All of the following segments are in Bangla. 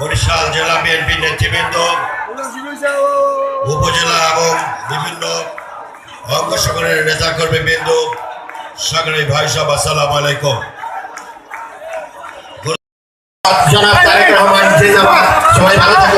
বরিশাল জেলা বিএনপি নেতৃবৃন্দ, উপজেলা এবং বিভিন্ন অঙ্গ সংগঠনের নেতা কর্মী বৃন্দ সকলে ভাই সব আসসালাম আলাইকুম। সবাই ভালো থাকুন।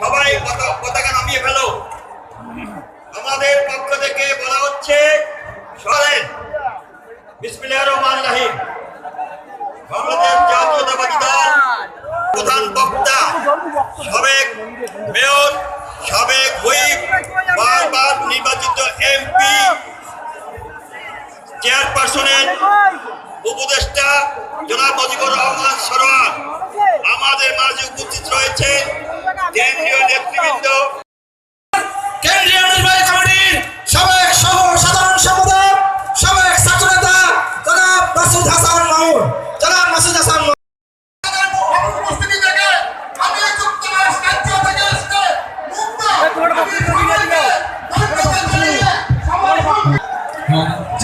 সবাই পতা- পতাকা নামিয়ে ফেলো। আমাদের পক্ষ থেকে বলা হচ্ছে প্রধান বক্তা, সাবেক মেয়র, সাবেক নির্বাচিত এমপি উপদেষ্টা, জনাব মুজিবুর রহমান সরোয়ার। আমাদের মাঝে উপস্থিত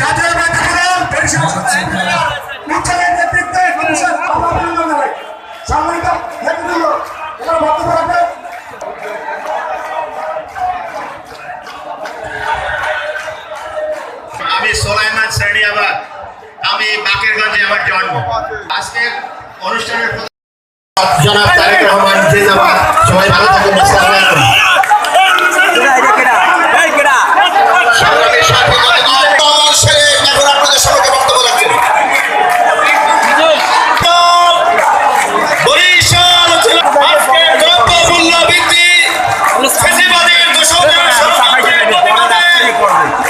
জাতীয় নেতারা পেনশন উচ্চের নেতৃত্বে পেনশন অবলম্বন করে সম্মানিত নেতৃবৃন্দ এবার বক্তব্য রাখবেন। আমি সোলাইমান আমি বাকেরগঞ্জে আমার জন্ম। আজকে অনুষ্ঠানের জনাব তারেক রহমান সবাই ভালো থাকুন আসসালামু আলাইকুম চাপাইতে পারবে বড় ডাক্তারই করবে